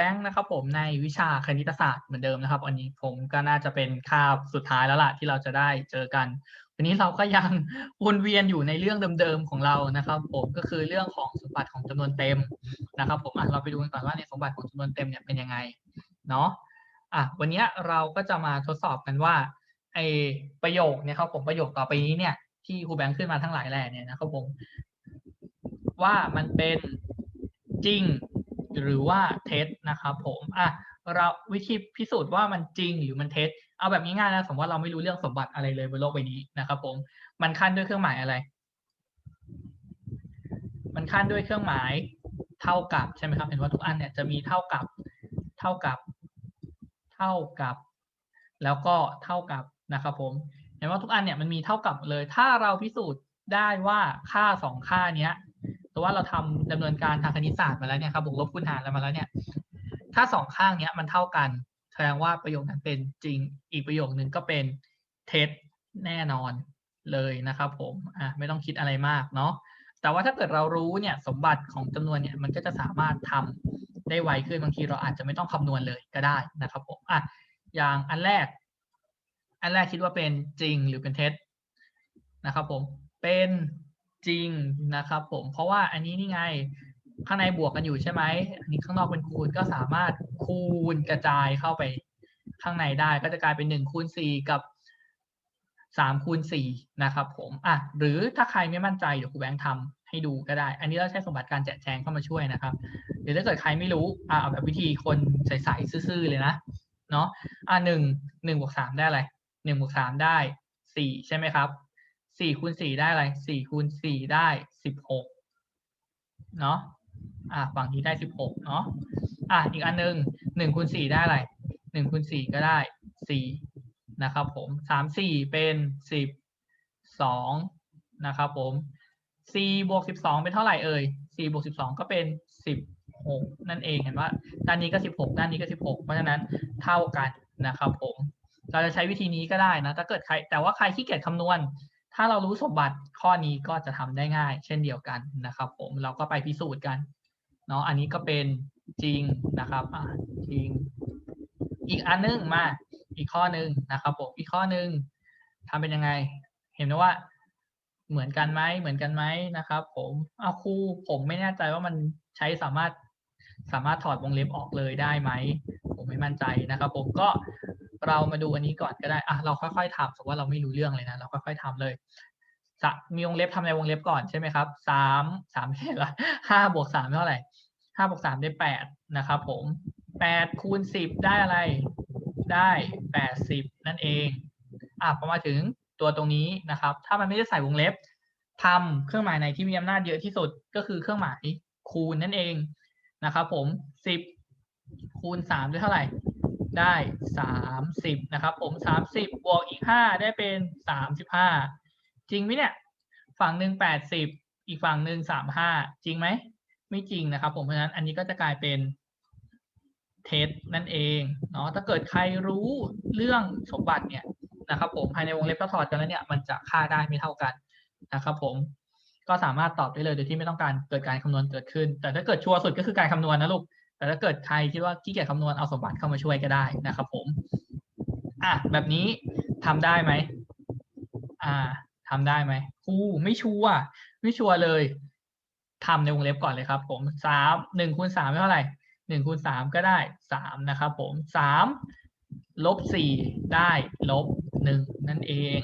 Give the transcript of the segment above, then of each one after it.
บงค์นะครับผมในวิชาคณิตศาสตร์เหมือนเดิมนะครับวันนี้ผมก็น่าจะเป็นคาบสุดท้ายแล้วล่ะที่เราจะได้เจอกัน วันนี้เราก็ยังวนเวียนอยู่ในเรื่องเดิมๆของเรานะครับ ผมก็คือเรื่องของสมบัติของจำนวนเต็มนะครับ ผมอะเราไปดูกันก่อนว่าในสมบัติของจำนวนเต็มเนี่ยเป็นยังไงเนาะอะวันนี้เราก็จะมาทดสอบกันว่าไอประโยคเนี่ยครับผมประโยคต่อไปนี้เนี่ยที่ครูแบงค์ขึ้นมาทั้งหลายแหล่เนี่ยนะครับผมว่ามันเป็นจริง หรือว่าเท็จนะครับผมอะเราวิธีพิสูจน์ว่ามันจริงหรือมันเท็จ เอาแบบง่ายๆนะ สมมติว่าเราไม่รู้เรื่องสมบัติอะไรเลยบนโลกใบนี้นะครับผม มันขั้นด้วยเครื่องหมายอะไร มันขั้นด้วยเครื่องหมายเท่ากับใช่ไหมครับ เห็นว่าทุกอันเนี่ยจะมีเท่ากับ เท่ากับ เท่ากับ แล้วก็เท่ากับนะครับผม เห็นว่าทุกอันเนี่ยมันมีเท่ากับเลย ถ้าเราพิสูจน์ได้ว่าค่าสองค่าเนี้ย ต่ว่าเราทำดำเนินการทางคณิตศาสตร์มาแล้วเนี่ยครับบวกลบคูณหารมาแล้วเนี่ย ถ้าสองข้างเนี้ยมันเท่ากัน แสดงว่าประโยคนั้นเป็นจริง อีกประโยคนึงก็เป็นเท็จแน่นอนเลยนะครับผมอะไม่ต้องคิดอะไรมากเนาะแต่ว่าถ้าเกิดเรารู้เนี่ยสมบัติของจำนวนเนี่ยมันก็จะสามารถทำได้ไวขึ้นบางทีเราอาจจะไม่ต้องคำนวณเลยก็ได้นะครับผมอะอย่างอันแรก อันแรกคิดว่าเป็นจริงหรือเป็นเท็จนะครับผมเป็น จริงนะครับผมเพราะว่าอันนี้นี่ไงข้างในบวกกันอยู่ใช่ไหมอันนี้ข้างนอกเป็นคูณก็สามารถคูณกระจายเข้าไปข้างในได้ก็จะกลายเป็นหนึ่งคูณสี่กับสามคูณสี่นะครับผมอะหรือถ้าใครไม่มั่นใจเดี๋ยวครูแบงค์ทำให้ดูก็ได้ อันนี้เราใช้สมบัติการแจกแจงเข้ามาช่วยนะครับหรือถ้าเกิดใครไม่รู้อะเอาแบบวิธีคนใส่ๆซื่อๆเลยนะเนาะอะหนึ่งหนึ่งบวกสามได้อะไรหนึ่งบวกสามได้สี่ใช่ไหมครับ สี่คูณสี่ได้อะไรสี่คูณสี่ได้สิบหกเนาะอะฝั่งนี้ได้สิบหกเนาะอะอีกอันหนึ่งหนึ่งคูณสี่ได้อะไรหนึ่งคูณสี่ก็ได้สี่นะครับผมสามสี่เป็นสิบสองนะครับผมสี่บวกสิบสองเป็นเท่าไหร่เอ่ยสี่บวกสิบสองก็เป็นสิบหกนั่นเองเห็นว่าด้านนี้ก็สิบหกด้านนี้ก็สิบหกเพราะฉะนั้นเท่ากันนะครับผมเราจะใช้วิธีนี้ก็ได้นะถ้าเกิดใครแต่ว่าใครขี้เกียจคำนวณ ถ้าเรารู้สมบัติข้อนี้ก็จะทำได้ง่าย เช่นเดียวกันนะครับ ผมเราก็ไปพิสูจน์กันเนาะอันนี้ก็เป็นจริงนะครับจริง อีกอันนึงมาอีกข้อนึงนะครับผมอีกข้อนึงทำเป็นยังไง เห็นไหมว่าเหมือนกันไหมเหมือนกันไหมนะครับ ผมเอาครูผมไม่แน่ใจว่ามันใช้สามารถสามารถถอดวงเล็บออกเลยได้ไหม ผมไม่มั่นใจนะครับ ผมก็ เรามาดูอันนี้ก่อนก็ได้อะเราค่อยๆทำสมมติว่าเราไม่รู้เรื่องเลยนะ เราค่อยๆทำเลยมีวงเล็บทำในวงเล็บก่อนใช่ไหมครับสามสามเท่าไหร่ห้าบวกสามเท่าไหร่ห้าบวกสามได้แปดนะครับผมแปดคูณสิบได้อะไร ได้แปดสิบนั่นเองอะพอมาถึงตัวตรงนี้นะครับ ถ้ามันไม่ได้ใส่วงเล็บทำเครื่องหมายไหนที่มีอำนาจเยอะที่สุดก็คือเครื่องหมายคูณนั่นเองนะครับผมสิบคูณสามได้เท่าไหร่ ได้สามสิบนะครับ ผมสามสิบบวกอีกห้าได้เป็นสามสิบห้าจริงไหมเนี่ย ฝั่งหนึ่งแปดสิบอีกฝั่งหนึ่งสามห้าจริงไหม ไม่จริงนะครับ ผม เพราะฉะนั้นอันนี้ก็จะกลายเป็นเท็จนั่นเองเนาะ ถ้าเกิดใครรู้เรื่องสมบัติเนี่ยนะครับผมภายในวงเล็บถ้าถอดกันแล้วเนี่ยมันจะค่าได้ไม่เท่ากันนะครับผมก็สามารถตอบได้เลยโดยที่ไม่ต้องการเกิดการคำนวณเกิดขึ้น แต่ถ้าเกิดชัวร์สุดก็คือการคำนวณนะลูก แต่ถ้าเกิดใครคิดว่าขี้เกียจคำนวณเอาสมบัติเข้ามาช่วยก็ได้นะครับ ผม อะแบบนี้ทำได้ไหมอ่าทำได้ไหมครูไม่ชัวร์ไม่ชัวร์เลยทำในวงเล็บก่อนเลยครับ ผมสามหนึ่งคูณสามเท่าไหร่หนึ่งคูณสามก็ได้สามนะครับผมสามลบสี่ได้ลบหนึ่งนั่นเอง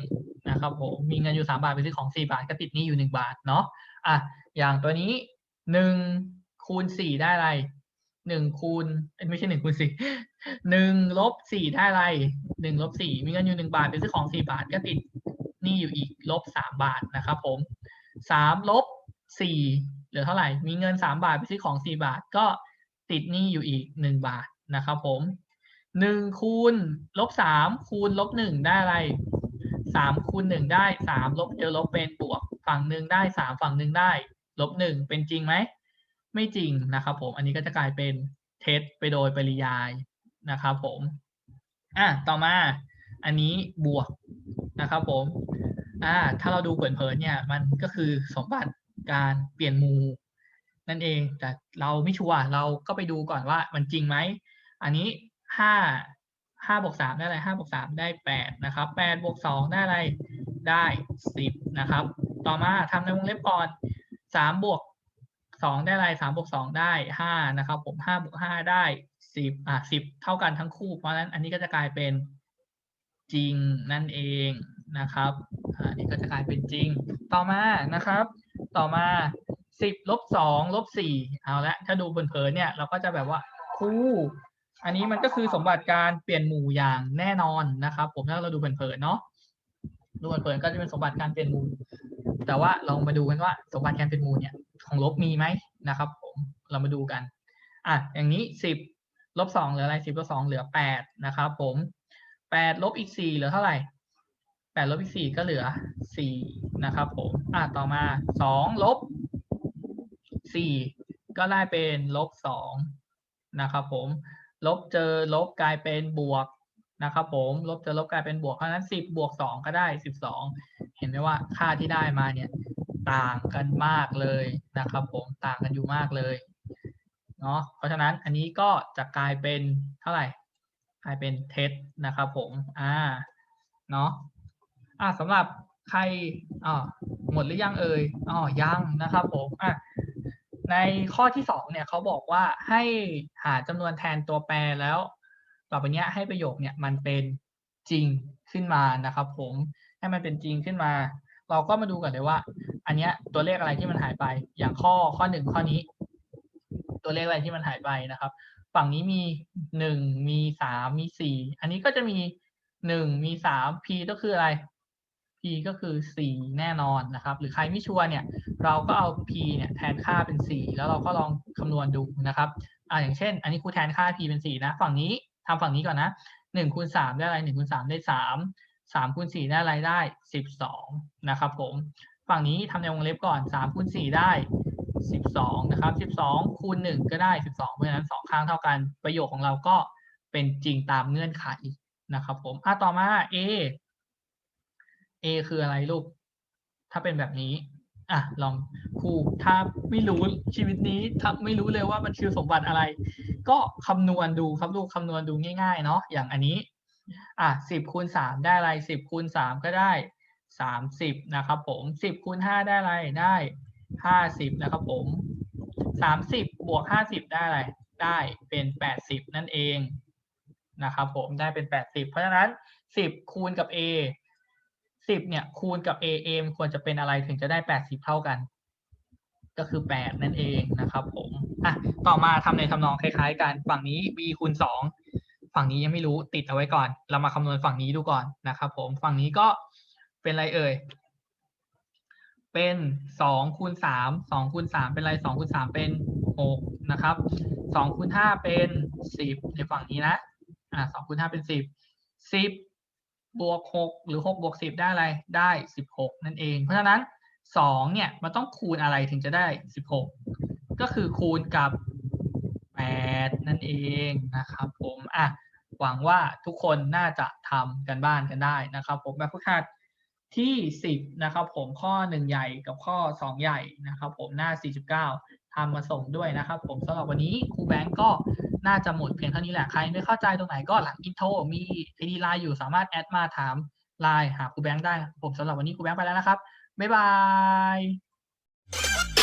นะครับผมมีเงินอยู่สามบาทไปซื้อของสี่บาทก็ติดหนี้อยู่หนึ่งบาทเนาะอะอย่างตัวนี้หนึ่งคูณสี่ได้อะไร หนึ่งคูณไม่ใช่หนึ่งคูณสี่หนึ่งลบสี่ได้อะไรหนึ่งลบสี่มีเงินอยู่หนึ่งบาทไปซื้อของสี่บาทก็ติดนี้อยู่อีกลบสามบาทนะครับผมสามลบสี่เหลือเท่าไหร่ มีเงินสามบาทไปซื้อของสี่บาทก็ติดนี้อยู่อีกหนึ่งบาทนะครับผมหนึ่งคูณลบสามคูณลบหนึ่งได้อะไรสามคูณหนึ่งได้สามลบเจอลบเป็นบวก ฝั่งหนึ่งได้สามฝั่งหนึ่งได้ ลบหนึ่งเป็นจริงไหม ไม่จริงนะครับผม อันนี้ก็จะกลายเป็นเท็จไปโดยปริยายนะครับผมอะต่อมาอันนี้บวกนะครับผมอ่าถ้าเราดูเผินๆเนี่ยมันก็คือสมบัติการเปลี่ยนมูนั่นเองแต่เราไม่ชัวร์เราก็ไปดูก่อนว่ามันจริงไหม อันนี้ห้าห้าบวกสามได้อะไรห้าบวกสามได้แปดนะครับแปดบวกสองได้อะไรได้สิบนะครับ ต่อมาทำในวงเล็บก่อนสามบวก สองได้อะไรสามบวกสองได้ห้านะครับผมห้าบวกห้าได้สิบอะสิบเท่ากันทั้งคู่ เพราะฉะนั้นอันนี้ก็จะกลายเป็นจริงนั่นเองนะครับอ่าอันนี้ก็จะกลายเป็นจริง ต่อมานะครับ ต่อมาสิบลบสองลบสี่เอาละถ้าดูเผินๆเนี่ยเราก็จะแบบว่าคู่อันนี้มันก็คือสมบัติการเปลี่ยนหมู่อย่างแน่นอนนะครับ ผมถ้าเราดูเผินๆเนาะดูเผินๆก็จะเป็นสมบัติการเปลี่ยนหมู่ แต่ว่าเรามาดูกันว่าสมบัติการเป็นหมู่เนี่ย ของลบมีไหมนะครับ ผมเรามาดูกันอะอย่างนี้สิบลบสองเหลืออะไรสิบลบสองเหลือแปดนะครับ ผมแปดลบอีกสี่เหลือเท่าไหร่แปดลบอีกสี่ก็เหลือสี่นะครับผมอะต่อมาสองลบสี่ก็ได้เป็นลบสองนะครับผมลบเจอลบกลายเป็นบวกนะครับผมลบเจอลบกลายเป็นบวกเพราะฉะนั้นสิบบวกสองก็ได้สิบสองเห็นไหมว่าค่าที่ได้มาเนี่ย ต่างกันมากเลยนะครับ ผมต่างกันอยู่มากเลยเนาะเพราะฉะนั้นอันนี้ก็จะกลายเป็นเท่าไหร่ กลายเป็นเท็จนะครับผมอ่าเนาะอ่าสำหรับใครอ่าหมดหรือยังเอ่ยอ๋อยังนะครับผมอะในข้อที่สองเนี่ยเขาบอกว่าให้หาจำนวนแทนตัวแปรแล้ว ต่อไปเนี้ยให้ประโยคเนี่ยมันเป็นจริงขึ้นมานะครับผมให้มันเป็นจริงขึ้นมา เราก็มาดูกันเลยว่า อันเนี้ยตัวเลขอะไรที่มันหายไป อย่างข้อข้อหนึ่งข้อนี้ ตัวเลขอะไรที่มันหายไปนะครับ ฝั่งนี้มีหนึ่งมีสามมีสี่อันนี้ก็จะมีหนึ่งมีสาม p ก็คืออะไร p ก็คือสี่แน่นอนนะครับ หรือใครไม่ชัวร์เนี่ย เราก็เอา p เนี่ยแทนค่าเป็นสี่แล้วเราก็ลองคำนวณดูนะครับอ่าอย่างเช่น อันนี้ครูแทนค่า p เป็นสี่นะ ฝั่งนี้ทำฝั่งนี้ก่อนนะหนึ่งคูณสามได้อะไรหนึ่งคูณสามได้สาม สามคูณสี่ได้อะไรได้สิบสองนะครับผม ฝั่งนี้ทำในวงเล็บก่อนสามคูณสี่ได้สิบสองนะครับสิบสองคูณหนึ่งก็ได้สิบสองเพราะฉะนั้นสองข้างเท่ากัน ประโยคของเราก็เป็นจริงตามเงื่อนไขนะครับผมอะต่อมา a a คืออะไรลูก ถ้าเป็นแบบนี้ อะ ลองครูถ้าไม่รู้ชีวิตนี้ถ้าไม่รู้เลยว่ามันคือสมบัติอะไร ก็คำนวณดูครับลูกคำนวณดูง่ายๆเนาะ อย่างอันนี้ อะสิบคูณสามได้อะไรสิบคูณสามก็ได้สามสิบนะครับผมสิบคูณห้าได้อะไรได้ห้าสิบนะครับผมสามสิบบวกห้าสิบได้อะไรได้เป็นแปดสิบนั่นเองนะครับผมได้เป็นแปดสิบเพราะฉะนั้นสิบคูณกับ a สิบเนี่ยคูณกับ a a มันควรจะเป็นอะไรถึงจะได้แปดสิบเท่ากัน ก็คือแปดนั่นเองนะครับผมอะต่อมาทำในทำนองคล้ายๆกันฝั่งนี้ b คูณสอง ฝั่งนี้ยังไม่รู้ติดเอาไว้ก่อน เรามาคำนวณฝั่งนี้ดูก่อนนะครับผมฝั่งนี้ก็เป็นอะไรเอ่ย เป็นสองคูณสามสองคูณสามเป็นอะไรสองคูณสามเป็นหกนะครับสองคูณห้าเป็นสิบในฝั่งนี้นะอ่าสองคูณห้าเป็นสิบสิบบวกหกหรือหกบวกสิบได้อะไรได้สิบหกนั่นเอง เพราะฉะนั้นสองเนี่ยมันต้องคูณอะไรถึงจะได้สิบหกก็คือคูณกับแปดนั่นเองนะครับผมอะ หวังว่าทุกคนน่าจะทำกันบ้านกันได้นะครับผมแบบฝึกหัดที่สิบนะครับผมข้อหนึ่งใหญ่กับข้อสองใหญ่นะครับผมหน้าสี่สิบเก้าทำมาส่งด้วยนะครับผมสำหรับวันนี้ครูแบงก์ก็น่าจะหมดเพียงเท่านี้แหละใครไม่เข้าใจตรงไหนก็หลังอินโทรมีไอดีไลน์อยู่สามารถแอดมาถามไลน์หาครูแบงก์ได้ผมสำหรับวันนี้ครูแบงก์ไปแล้วนะครับ บ๊ายบาย